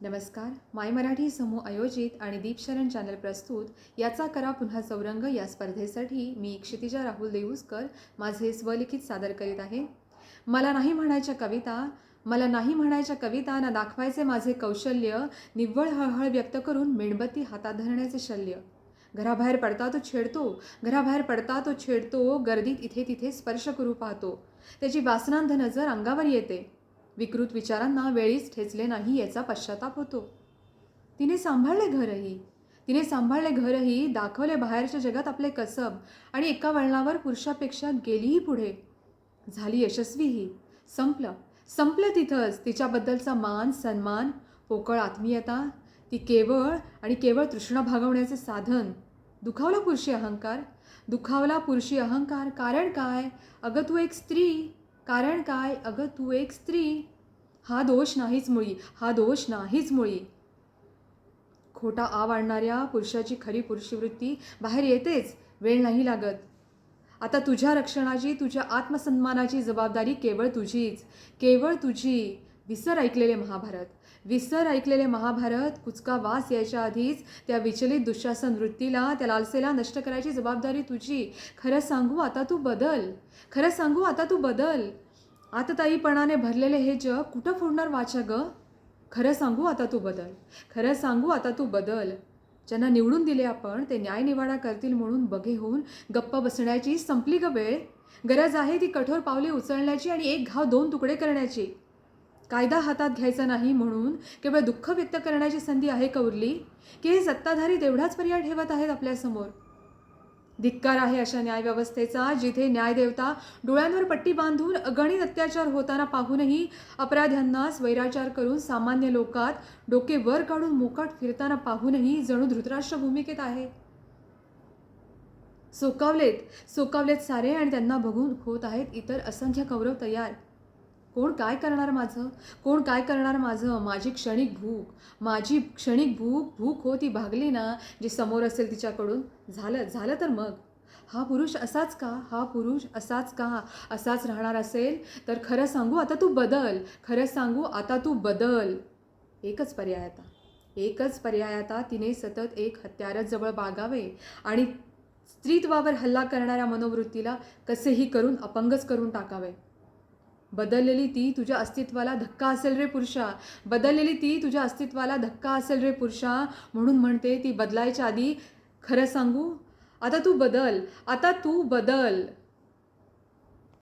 नमस्कार. माय मराठी समूह आयोजित आणि दीपशरण चॅनल प्रस्तुत याचा करा पुन्हा चौरंग या स्पर्धेसाठी मी क्षितिजा राहुल देऊसकर माझे स्वलिखित सादर करीत आहे. मला नाही म्हणायच्या कविता मला नाही म्हणायच्या कविता ना दाखवायचे माझे कौशल्य निव्वळ हळहळ व्यक्त करून मेणबत्ती हातात धरण्याचे शल्य. घराबाहेर पडता तो छेडतो घराबाहेर पडता तो छेडतो गर्दीत इथे तिथे स्पर्श करू पाहतो. त्याची वासनांध नजर अंगावर येते. विकृत विचारांना वेळीच ठेचले नाही याचा पश्चाताप होतो. तिने सांभाळले घरही. तिने सांभाळले घरही दाखवले बाहेरच्या जगात आपले कसब आणि एका वळणावर पुरुषापेक्षा गेलीही पुढे. झाली यशस्वीही. संपलं. संपलं तिथंच. तिच्याबद्दलचा मान सन्मान पोकळ आत्मीयता ती केवळ आणि केवळ तृष्णा भागवण्याचे साधन. दुखावला पुरुषी अहंकार. दुखावला पुरुषी अहंकार कारण काय? अगं तू एक स्त्री. कारण काय? अगं तू एक स्त्री. हा दोष नाहीच मुळी. हा दोष नाहीच मुळी. खोटा आव आणणाऱ्या पुरुषाची खरी पुरुषवृत्ती बाहेर येतेच. वेळ नाही लागत. आता तुझ्या रक्षणाची तुझ्या आत्मसन्मानाची जबाबदारी केवळ तुझीच. केवळ तुझी. विसर ऐकलेले महाभारत. विसर ऐकलेले महाभारत कुचका वास यायच्या आधीच त्या विचलित दुःशासन वृत्तीला त्या लालसेला नष्ट करायची जबाबदारी तुझी. खरं सांगू आता तू बदल. खरं सांगू आता तू बदल. आतताईपणाने भरलेले हे जग कुठं फोडणार वाचा ग? खरं सांगू आता तू बदल. खरं सांगू आता तू बदल. ज्यांना निवडून दिले आपण ते न्यायनिवाडा करतील म्हणून बघे होऊन गप्प बसण्याची संपली ग वेळ. गरज आहे ती कठोर पावले उचलण्याची आणि एक घाव दोन तुकडे करण्याची. कायदा हातात घ्यायचा नाही म्हणून केवळ दुःख व्यक्त करण्याची संधी आहे कौरली? की हे सत्ताधारी तेवढाच पर्याय ठेवत आहेत आपल्यासमोर धिक्कार आहे अशा न्यायव्यवस्थेचा जिथे न्यायदेवता डोळ्यांवर पट्टी बांधून अगणित अत्याचार होताना पाहूनही अपराध्यांना स्वैराचार करून सामान्य लोकात डोके वर काढून मोकाट फिरताना पाहूनही जणू धृतराष्ट्र भूमिकेत आहे. सोकावलेत सोकावलेत सारे आणि त्यांना बघून होत आहेत इतर असंख्य कौरव तयार. कोण काय करणार माझं? कोण काय करणार माझं? माझी क्षणिक भूक. माझी क्षणिक भूक भूक हो ती भागली ना जी समोर असेल तिच्याकडून. झालं झालं तर मग. हा पुरुष असाच का? हा पुरुष असाच का? असाच राहणार असेल? तर खरं सांगू आता तू बदल. खरं सांगू आता तू बदल. एकच पर्याय आता. एकच पर्याय आता तिने सतत एक हत्यारच जवळ बागावे आणि स्त्रीत्वावर हल्ला करणाऱ्या मनोवृत्तीला कसेही करून अपंगच करून टाकावे. बदललेली ती तुझ्या अस्तित्वाला धक्का असेल रे पुरुषा. बदललेली ती तुझ्या अस्तित्वाला धक्का असेल रे पुरुषा. म्हणून म्हणते ती बदलायच्या आधी खरं सांगू? आता तू बदल. आता तू बदल.